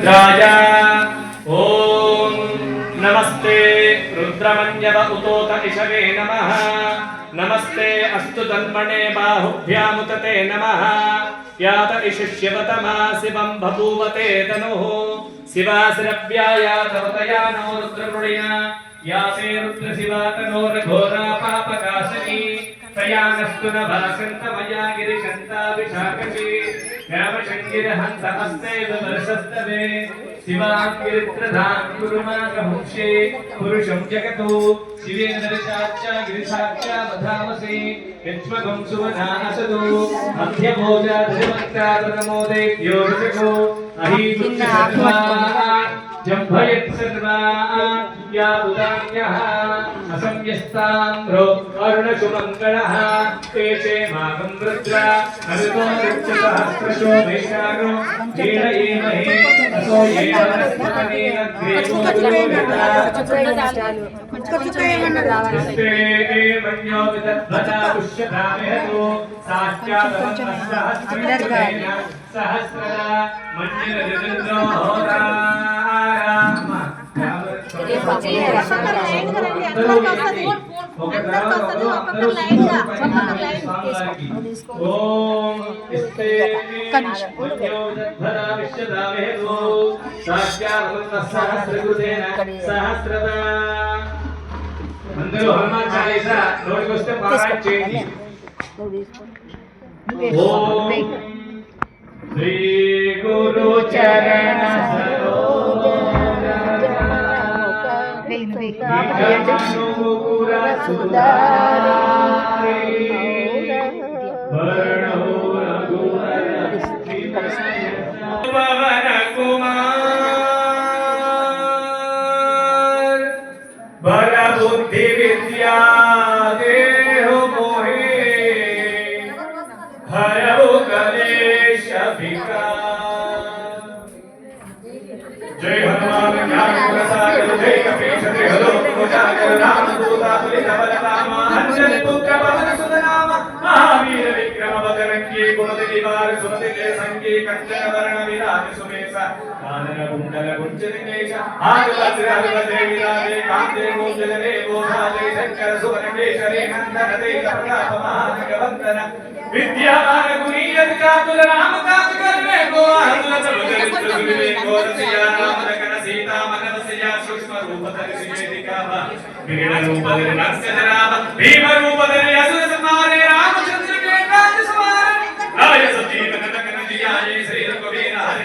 राजा ॐ नमस्ते रुद्रमन्यव उतोत इषवे नमः नमस्ते अस्तु तन्मणे बाहुभ्यामुतते नमः यात इशिष्यवतमा शिवं बभूवते तनुः शिवासिरव्यायातवतया नो रुद्रमृणया यासे रुद्रशिवा तनोरघोरा पापकाशनी तयानस्तु न भासन्तमया गिरिशन्ताभिषाकशी श्यामशङ्किर हंसहस्ते दर्शस्तवे शिवाङ्गिरित्रधाम् कुरुमाकभुक्षे पुरुषं जगतो, शिवेन दर्शाच्च गिरिशाच्च वधामसि यच्छ्वगं सुवधानसतो अभ्यभोजा धनमन्त्रातनमोदेभ्यो रजको अहीतुं सर्वा जम्भयत् सर्वा या उदान्यः असंयस्ताम्रो अरुणसुमङ्गलः तेषे मागं रुद्र नरुतो रुक्षसहस्रशो वैशाखो जीडयेमहे असो ये वनस्पतनेन ग्रेवो हस्ते मन्यो विदद्भता पुष्यधामेहतो साक्षादवन्नसहस्रेण सहस्रदा मन्यरजन्द्रो होराम సహస్రదా అందరూ హనుమాన్ చాలీసా నోటికి వస్తే పారాయణ చేయండి ఓం శ్రీ గురు చరణ સુંદર కానన కుండల కుంచన కేశ ఆది వజ్ర కాంతే మూజలనే గోధాజే శంకర విద్యావాన గుణీయత రామ వివేకో రసియా సూక్ష్మ భీమ అసుర రామచంద్ర రాయ జియాయే శ్రీ రఘువీర హరి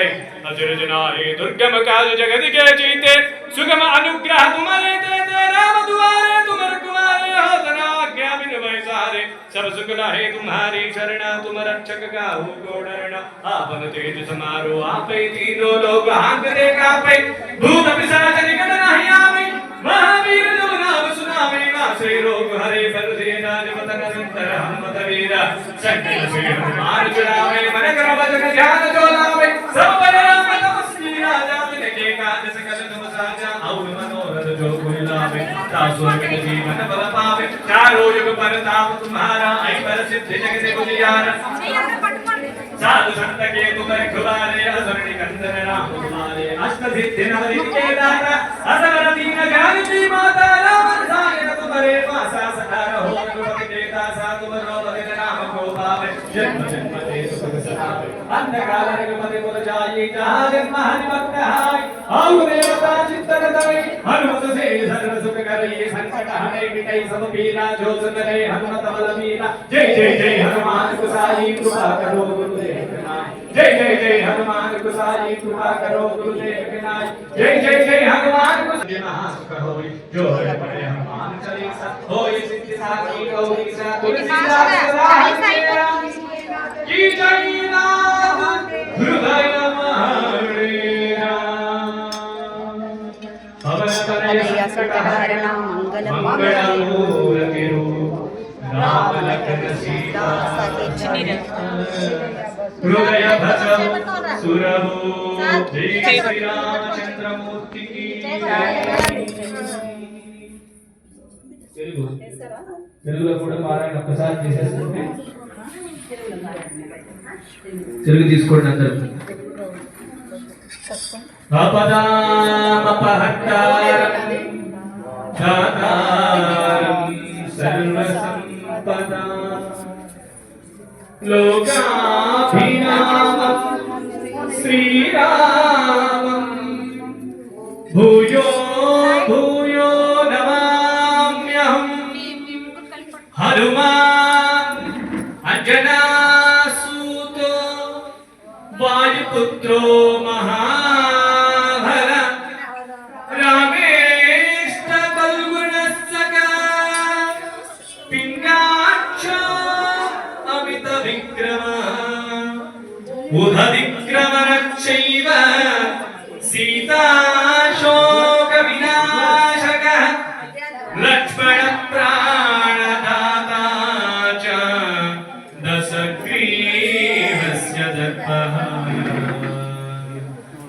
के अजुर दुर्गम काज जगत के जीते सुगम अनुग्रह तुम्हारे देते, राम दुआरे तुम रखवारे हो तना आज्ञा बिन भय सब सुख लाहे तुम्हारी शरणा, तुम रक्षक का हो को डरना आपन तेज समारो, आपे तीनों लोग हाथ रे कापे भूत पिशाच निकट नहीं आवे, महावीर जो नाम सुनावे हरे फल से राज हनुमत वीरा। संकट से हनुमान चुरावे मन कर भजन ध्यान जो सब पर तपस्वी राजा के काज सकल तुम साजा। और मनोरथ जो कोई लावे तासु अमित जीवन बल पावे। चारों युग पर ताप तुम्हारा ऐ पर सिद्धि जग से साधु संत के तुम रखवारे असुरनि कंदन राम तुम्हारे अष्ट सिद्धि नवरि के दाता असवर दीन ज्ञान की माता राम सायन तुम्हारे पासा सदा रहो रघुपति देता सा तुम रोपति राम को पावे जन्म जन्म ते सुख सदावे अंधकाल रघुपति पुर जाई जहाँ जन्म हरि भक्त हाय आउ देवता चित्तन तवे हनुमत से सर्व सुख करई संकट हरे मिटई सब पीरा जो सुन रे हनुमत बल मीरा जय जय जय हनुमान कुसाई कृपा करो गुरुदेव जय जय जय हनुमान गुसाई कृपा करो गुरुदेव के जय जय जय हनुमान गुसाई महास करो जो हर पड़े हनुमान चालीसा। होई सिद्धि साखी गौरी सा तुलसी तुलसीदास राम साई राम की जय नाथ हृदय महरे राम। भवन मंगल मंगल मूर्ति रूप। राम लखन सीता सहित निरंतर హృదయ భజం సురభు జై శ్రీరామచంద్రమూర్తికి తెలుగు తెలుగులో కూడా పారాయణ ఒక్కసారి చేసేస్తుంటే తెలుగు తీసుకోండి అందరూ. ఆపదామపహర్తారం దాతారం సర్వసంపదా లోకా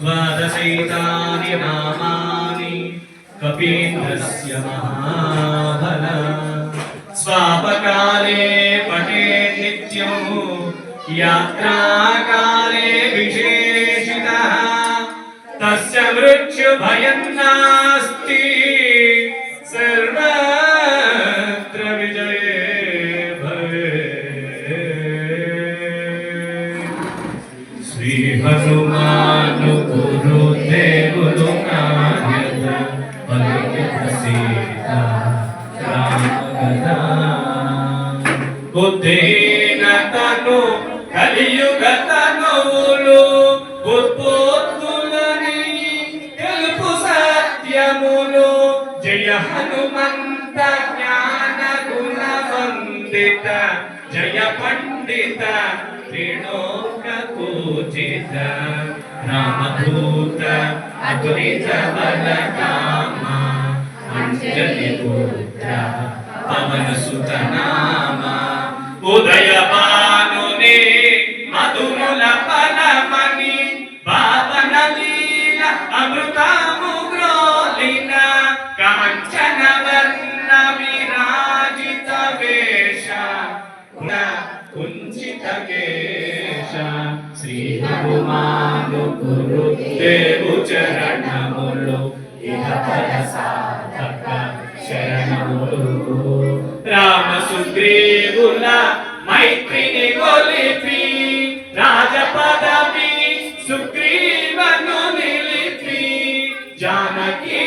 ద్వాదశైతాని నామాని కపీంద్రస్య మహాబల స్వాపకాలే పటే నిత్యం యాత్రాకాలే విశేషిత తస్య మృత్యుభయం నాస్తి రామదూత అతులిత బలకామ అంజలి పుత్ర పవన మానుకురు దేవు చరణములు. ఇహపర సాధక శరణములు. రామ సుగ్రీవుల మైత్రిని కొలిపి రాజపదవి సుగ్రీవను నిలిపి. జానకీ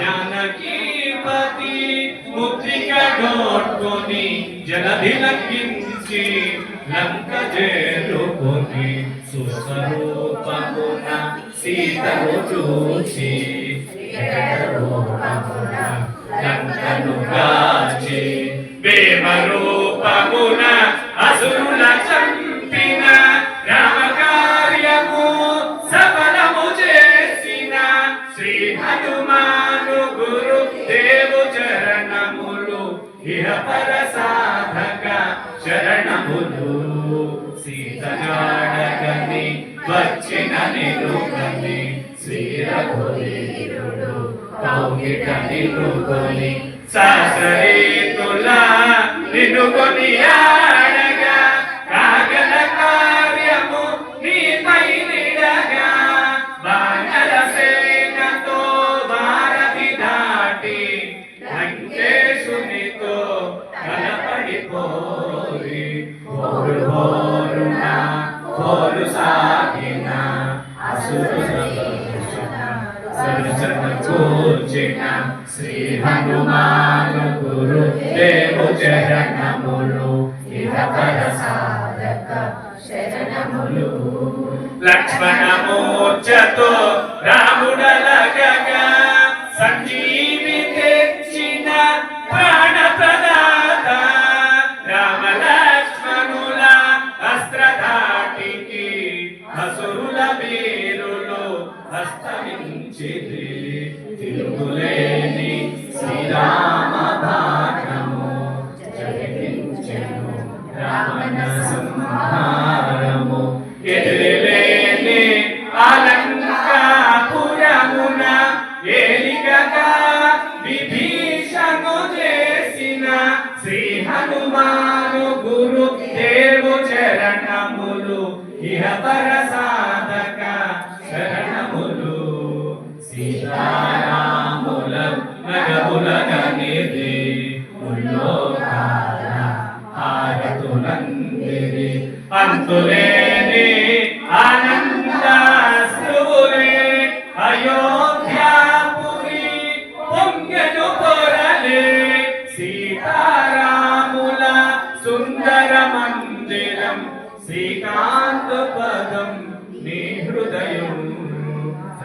జానకీపతి ముద్రిక డోడ్కొని జలధి లగ్గించి स्वरूपमुन शीतरुचूषि शीतरूपमुन नन्दनुगाचि నిలుకొని నిలుగని శ్రీ రఘువీరుడు కౌగిట నిలుగొని సహస్రీతుల నిలుగొని ఆడగా అసురు శ్రీ హనుమాను గురు దేవు చరణములు ఇహ సాధక శరణములు లక్ష్మణ అసురుల తిరుగులే Sita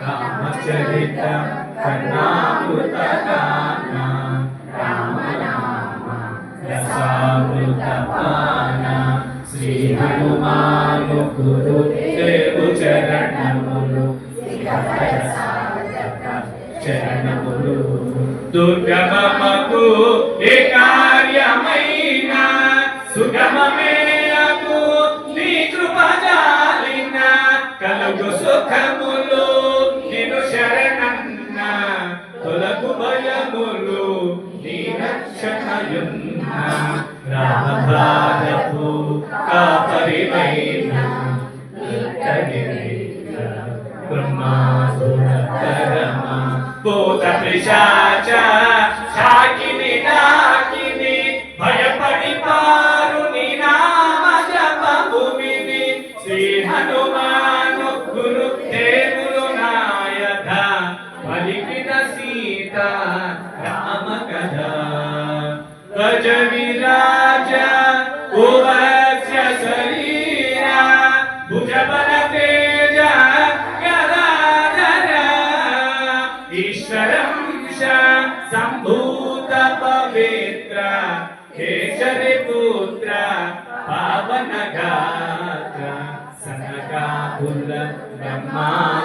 రామచరిత కన్నామృత గాన రామనామ రసామృత పాన శ్రీ హనుమాను గురు దేవు చరణములు చరణములు దుర్గమకు ఏకా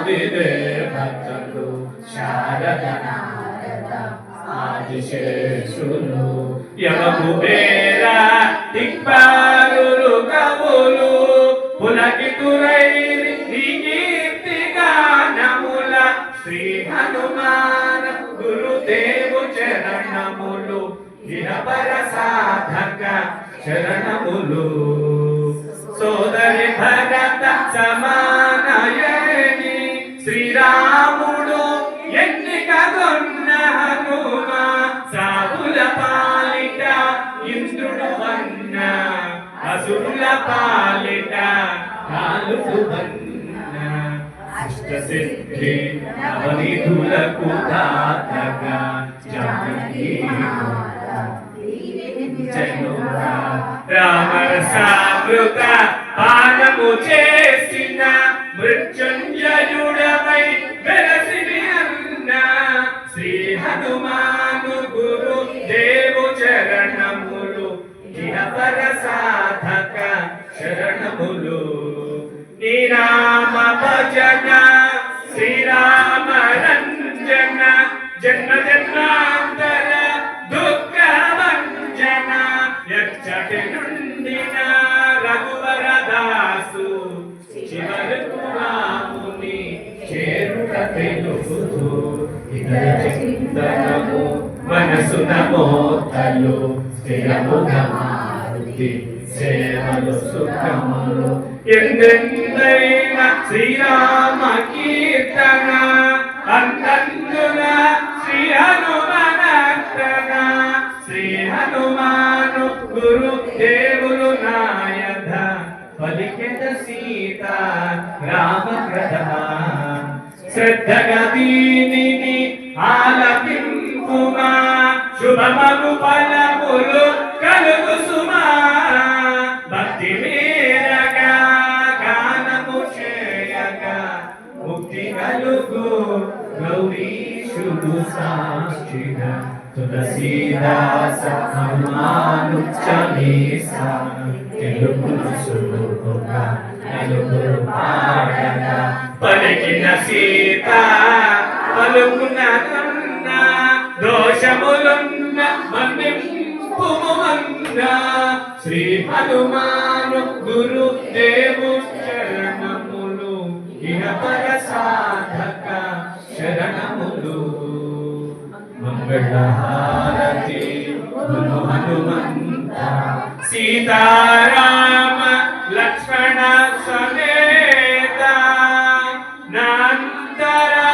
బ్రహ్మాది దేవతలు శారద ఆదిశేషులు యమకు పేర కవులు పులకితురైరి నీ కీర్తి గానముల శ్రీ హనుమాన గురుదేవు చరణములు ఇహపర సాధక చరణములు. సిద్ధి అవనిధులకు దాతగా జానకి రామరసామృత పానము చేసిన మృత్యుంజయుడమై వెల చేరుట తెలుపుతూ ఇతర చింతనము మనసున మోతలు స్థిరముగా మారుతి సేవలు సుఖములు. ఎందెందైన శ్రీరామ కీర్తన అంతందున శ్రీ హనుమనర్తన శ్రీ హనుమాను గురు దేవులు నాయధ పలికెద సీత రామ ప్రధాన శ్రద్ధగా దీనిని ఆలపింపుమా శుభమగు ఫలములు కలుగు సుమా భక్తి మేరగా గానము చేయగా ముక్తి కలుగు గౌరీశుడు సాక్షిగా. తులసీదాస హనుమాను పలికిన సీత పలుకున కన్న దోషములున్న మన్నింపుము అన్న. శ్రీ హనుమాను గురు దేవు చరణములు ఇహపర సాధక శరణములు. మంగళహారతి హనుమంత. సీతా Tara!